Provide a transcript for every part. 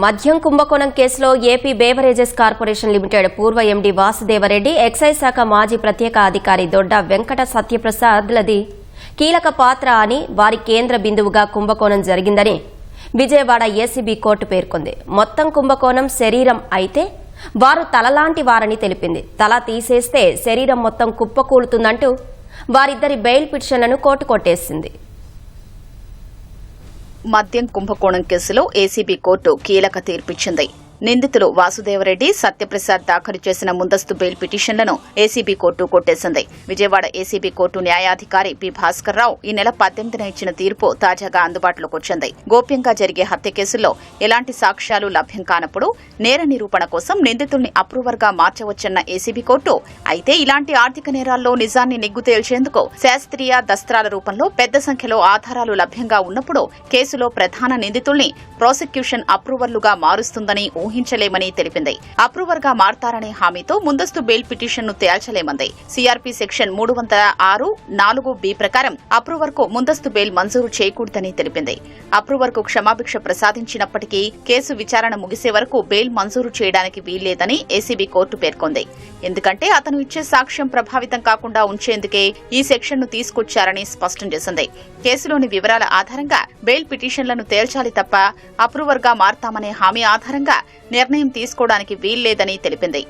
మద్యం కుంభకోణం కేసులో ఏపీ బేవరేజెస్ కార్పొరేషన్ లిమిటెడ్ పూర్వ ఎండీ వాసుదేవరెడ్డి ఎక్సైజ్ శాఖ మాజీ ప్రత్యేక అధికారి దొడ్డ వెంకట సత్యప్రసాద్లది కీలక పాత్ర అని వారి కేంద్ర బిందువుగా కుంభకోణం జరిగిందని విజయవాడ ఏసీబీ కోర్టు పేర్కొంది. మొత్తం కుంభకోణం శరీరం అయితే వారు తలలాంటి వారని తెలిపింది. తల తీసేస్తే శరీరం మొత్తం కుప్పకూలుతుందంటూ వారిద్దరి బెయిల్ పిటిషన్లను కోర్టు కొట్టేసింది. మద్యం కుంభకోణం కేసులో ఏసీబీ కోర్టు కీలక తీర్పిచ్చింది. నిందితులు వాసుదేవరెడ్డి సత్యప్రసాద్ దాఖలు చేసిన ముందస్తు బెయిల్ పిటిషన్లను ఏసీబీ కోర్టు కొట్టేసింది. విజయవాడ ఏసీబీ కోర్టు న్యాయాధికారి పి. భాస్కర్ రావు ఈ నెల పద్దెనిమిదిన ఇచ్చిన తీర్పు తాజాగా అందుబాటులోకి వచ్చింది. గోప్యంగా జరిగే హత్య కేసుల్లో ఎలాంటి సాక్ష్యాలు లభ్యం కానప్పుడు నేర నిరూపణ కోసం నిందితుల్ని అప్రూవర్గా మార్చవచ్చన్న ఏసీబీ కోర్టు అయితే ఇలాంటి ఆర్థిక నేరాల్లో నిజాన్ని నిగ్గు తేల్చేందుకు శాస్త్రీయ దస్త్రాల రూపంలో పెద్ద సంఖ్యలో ఆధారాలు లభ్యంగా ఉన్నప్పుడు కేసులో ప్రధాన నిందితుల్ని ప్రాసిక్యూషన్ అప్రూవర్లుగా మారుస్తుందని ఊహించలేమని తెలిపింది. అప్రూవర్గా మారతారనే హామీతో ముందస్తు బెయిల్ పిటిషన్ను తేల్చలేమంది. సిఆర్పి సెక్షన్ మూడు వందల ఆరు నాలుగు బి ప్రకారం అప్రూవర్కు ముందస్తు బెయిల్ మంజూరు చేయకూడదని తెలిపింది. అప్రూవర్కు క్షమాభిక్ష ప్రసాదించినప్పటికీ కేసు విచారణ ముగిసే వరకు బెయిల్ మంజూరు చేయడానికి వీల్లేదని ఏసీబీ కోర్టు పేర్కొంది. ఎందుకంటే అతను ఇచ్చే సాక్ష్యం ప్రభావితం కాకుండా ఉంచేందుకే ఈ సెక్షన్ను తీసుకొచ్చారని స్పష్టం చేసింది. కేసులోని వివరాల ఆధారంగా బెయిల్ పిటిషన్లను తేల్చాలి తప్ప అప్రూవర్గా మారతామనే హామీ ఆధారంగా నిర్ణయం తీసుకోవడానికి వీల్లేదని తెలిపింది.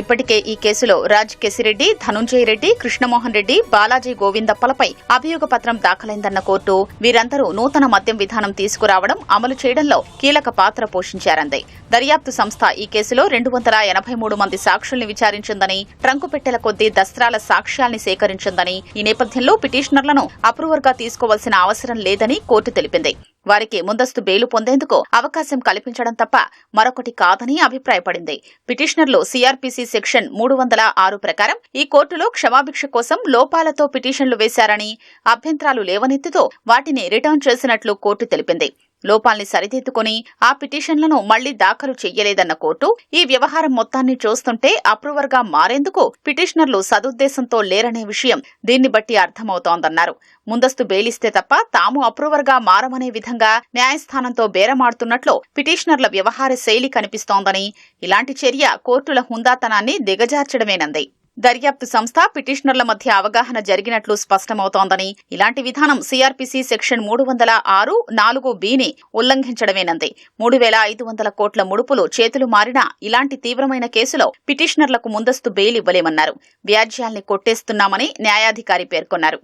ఇప్పటికే ఈ కేసులో రాజ్ కెసిరెడ్డి ధనుంజయ రెడ్డి కృష్ణమోహన్ రెడ్డి బాలాజీ గోవిందప్పలపై అభియోగ పత్రం దాఖలైందన్న కోర్టు వీరందరూ నూతన మద్యం విధానం తీసుకురావడం అమలు చేయడంలో కీలక పాత్ర పోషించారంది. దర్యాప్తు సంస్థ ఈ కేసులో రెండు వందల ఎనభై మూడు మంది సాక్షుల్ని విచారించిందని ట్రంకు పెట్టెల కొద్దీ దస్త్రాల సాక్ష్యాల్ని సేకరించిందని ఈ నేపథ్యంలో పిటిషనర్లను అప్రూవర్గా తీసుకోవాల్సిన అవసరం లేదని కోర్టు తెలిపింది. వారికి ముందస్తు బెయిలు పొందేందుకు అవకాశం కల్పించడం తప్ప మరొకటి కాదని అభిప్రాయపడింది. పిటిషనర్లు సిఆర్పిసి సెక్షన్ మూడు వందల ఆరు ప్రకారం ఈ కోర్టులో క్షమాభిక్ష కోసం లోపాలతో పిటిషన్లు వేశారని అభ్యంతరాలు లేవనెత్తుతూ వాటిని రిటర్న్ చేసినట్లు కోర్టు తెలిపింది. లోపాల్ని సరిదిద్దుకుని ఆ పిటిషన్లను మళ్ళీ దాఖలు చెయ్యలేదన్న కోర్టు ఈ వ్యవహారం మొత్తాన్ని చూస్తుంటే అప్రూవర్గా మారేందుకు పిటిషనర్లు సదుద్దేశంతో లేరనే విషయం దీన్ని బట్టి అర్థమవుతోందన్నారు. ముందస్తు బెయిలిస్తే తప్ప తాము అప్రూవర్గా మారమనే విధంగా న్యాయస్థానంతో బేరమాడుతున్నట్లు పిటిషనర్ల వ్యవహార శైలి కనిపిస్తోందని ఇలాంటి చర్య కోర్టుల హుందాతనాన్ని దిగజార్చడమేనంది. దర్యాప్తు సంస్థ పిటిషనర్ల మధ్య అవగాహన జరిగినట్లు స్పష్టమవుతోందని. ఇలాంటి విధానం సిఆర్పిసి సెక్షన్ మూడు వందల ఆరు నాలుగు బిని ఉల్లంఘించడమేనంది. మూడు వేల ఐదు వందల కోట్ల ముడుపులు చేతులు మారినా ఇలాంటి తీవ్రమైన కేసులో పిటిషనర్లకు ముందస్తు బెయిల్ ఇవ్వలేమన్నారు. వ్యాజ్యాల్ని కొట్టేస్తున్నామని న్యాయాధికారి పేర్కొన్నారు.